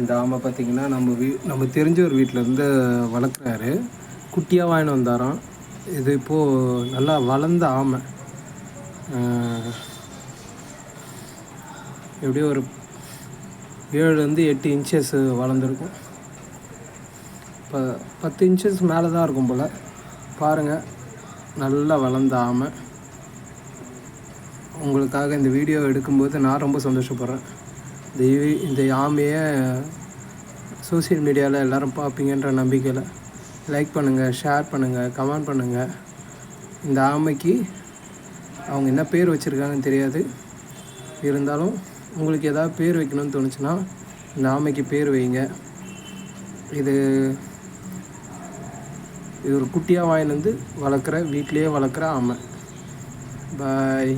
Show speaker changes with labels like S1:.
S1: இந்த ஆமை பார்த்திங்கன்னா நம்ம வீ நம்ம தெரிஞ்ச ஒரு வீட்டிலேருந்து வளர்க்குறாரு. குட்டியாக வாங்கிட்டு வந்தாராம். இது இப்போது நல்லா வளர்ந்த ஆமை. எப்படியும் ஒரு ஏழுலேருந்து எட்டு இன்ச்சஸ் வளர்ந்துருக்கும். இப்போ பத்து இன்ச்சஸ் மேலே தான் இருக்கும் போல். பாருங்கள் நல்லா வளர்ந்த ஆமை. உங்களுக்காக இந்த வீடியோ எடுக்கும்போது நான் ரொம்ப சந்தோஷப்படுறேன். இந்த இந்த ஆமையை சோசியல் மீடியாவில் எல்லோரும் பார்ப்பீங்கன்ற நம்பிக்கையில் லைக் பண்ணுங்கள் ஷேர் பண்ணுங்கள் கமெண்ட் பண்ணுங்கள் இந்த ஆமைக்கு அவங்க என்ன பேர் வச்சுருக்காங்கன்னு தெரியாது. இருந்தாலும் உங்களுக்கு எதாவது பேர் வைக்கணும்னு தோணுச்சுன்னா இந்த ஆமைக்கு பேர் வைங்க. இது இது ஒரு குட்டியாக வாங்கிட்டு வந்து வளர்க்குற வீட்டிலேயே வளர்க்குற ஆமை. பாய்